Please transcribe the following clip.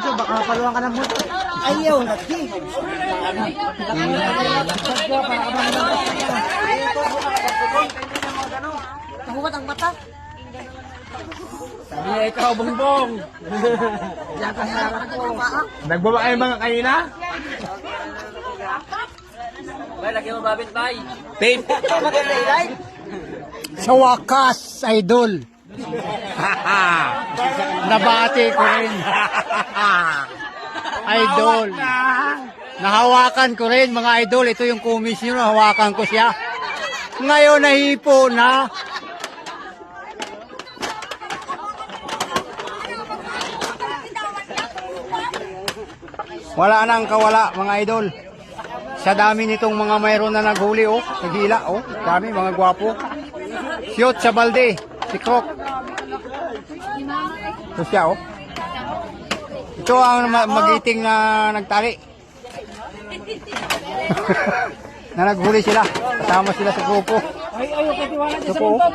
So, baka mapaluan ka ng motor. Ayaw, nagki. Nahuwat ang mata. Sabi niya, ikaw, bongbong. Yan ka sa harap ko. Nagbabae mga kanina? Bay, lagyan mo babit, bay. Tape. Sa wakas, idol. Nabati ko rin. idol. Nahawakan ko rin mga idol. Ito yung komisyon, nahawakan ko siya. Ngayon nahipo na. Wala nang kawala mga idol. Sa dami nitong mga mayroon na naghuli oh, naghila oh, dami mga gwapo. Shoot sa balde, si Krok. Ito siya oh. Ito ang ma- magiting na nagtali. na naghuli sila. Kasama sila sa grupo. Ito po. oh.